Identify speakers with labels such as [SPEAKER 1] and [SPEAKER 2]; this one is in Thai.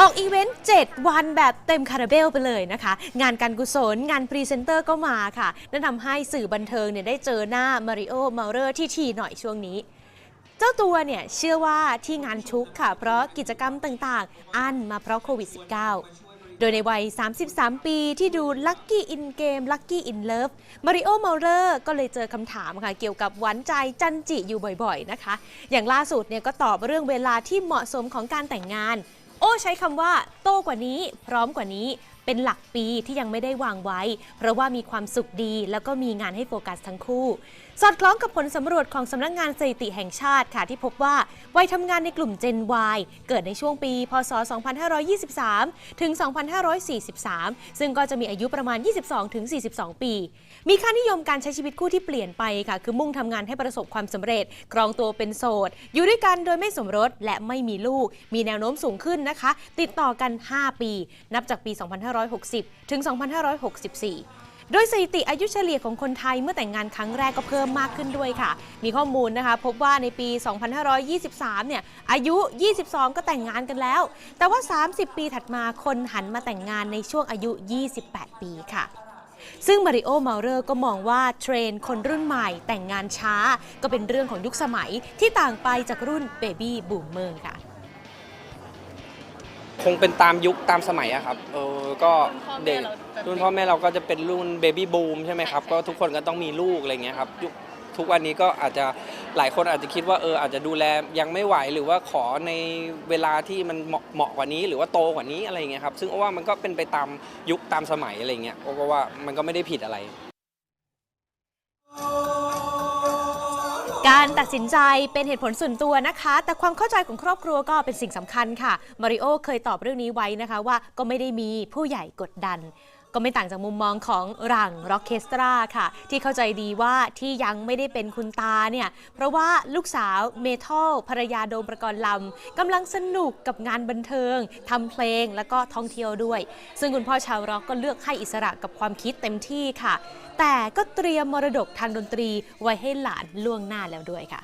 [SPEAKER 1] อ
[SPEAKER 2] อกอีเวนต์ 7 วันแบบเต็มคาราเบลไปเลยนะคะ งานการกุศล งานพรีเซนเตอร์ก็มาค่ะ นั่นทำให้สื่อบันเทิงเนี่ยได้เจอหน้ามาริโอเมาเรอร์ที่ทีหน่อยช่วงนี้ เจ้าตัวเนี่ยเชื่อว่าที่งานชุกค่ะ เพราะกิจกรรมต่างๆ อันมาเพราะโควิด -19 โดยในวัย 33 ปีที่ดู Lucky in Game Lucky in Love มาริโอเมาเลอร์ก็เลยเจอคำถามค่ะเกี่ยวกับหวานใจจันจิอยู่บ่อยๆนะคะ อย่างล่าสุดเนี่ยก็ตอบเรื่องเวลาที่เหมาะสมของการแต่งงาน โอ้ใช้คำว่า โตกว่านี้ พร้อมกว่านี้ เป็นหลักปีที่ยังไม่ได้วางไว้ เพราะว่ามีความสุขดี แล้วก็มีงานให้โฟกัสทั้งคู่ สอดคล้องกับผลสำรวจของสำนักงานสถิติแห่งชาติค่ะที่พบว่าวัยทำงานในกลุ่ม Gen Y เกิดในช่วงปี พศ 2523 ถึง 2543 ซึ่งก็จะมีอายุประมาณ 22 ถึง 42 ปี มีค่านิยมการใช้ชีวิตคู่ที่เปลี่ยนไปค่ะ คือมุ่งทำงานให้ประสบความสำเร็จ ครองตัวเป็นโสด อยู่ด้วยกันโดยไม่สมรสและไม่มีลูก มีแนวโน้มสูงขึ้นนะคะ ติดต่อกัน 5 ปี นับจากปี 25 2560 ถึง 2564 โดยสถิติอายุเฉลี่ยของคนไทยเมื่อแต่งงานครั้งแรกก็เพิ่มมากขึ้นด้วยค่ะ มีข้อมูลนะคะ พบว่าในปี 2523 เนี่ย อายุ 22 ก็แต่งงานกันแล้ว แต่ว่า 30 ปีถัดมาคนหันมาแต่งงานในช่วงอายุ 28 ปีค่ะซึ่งมาริโอเมาเรอร์ก็มองว่าเทรนด์คนรุ่นใหม่แต่งงานช้า ก็เป็นเรื่องของยุคสมัยที่ต่างไปจากรุ่นเบบี้บูมเมอร์ค่ะ
[SPEAKER 3] คงเป็นตามยุคตามสมัยอะครับเออก็เด็กรุ่นพ่อแม่เราก็จะเป็นรุ่นเบบี้บูมใช่ไหมครับก็ทุกคนก็ต้องมีลูกอะไรเงี้ยครับยุคทุกวันนี้ก็อาจจะหลายคนอาจจะคิดว่าเอออาจจะดูแลยังไม่ไหวหรือว่าขอในเวลาที่มันเหมาะเหมาะกว่านี้ หรือว่าโตกว่านี้อะไรเงี้ยครับซึ่งโอ้ว่ามันก็เป็นไปตามยุคตามสมัยอะไรเงี้ยโอ้ก็ว่ามันก็ไม่ได้ผิดอะไร
[SPEAKER 2] การตัดสินใจเป็นเหตุผลส่วนตัวนะคะ แต่ความเข้าใจของครอบครัวก็เป็นสิ่งสำคัญค่ะมาริโอเคยตอบเรื่องนี้ไว้นะคะว่าก็ไม่ได้มีผู้ใหญ่กดดัน ก็ไม่ต่างจากมุมมองของหลังร็อกเคสตราค่ะ ที่เข้าใจดีว่าที่ยังไม่ได้เป็นคุณตาเนี่ยเพราะว่าลูกสาวเมทัลภรรยาโดมประกรณ์ลำกำลังสนุกกับงานบันเทิงทำเพลงแล้วก็ท่องเที่ยวด้วย ซึ่งคุณพ่อชาวร็อกก็เลือกให้อิสระกับความคิดเต็มที่ค่ะ แต่ก็เตรียมมรดกทางดนตรีไว้ให้หลานล่วงหน้าแล้วด้วยค่ะ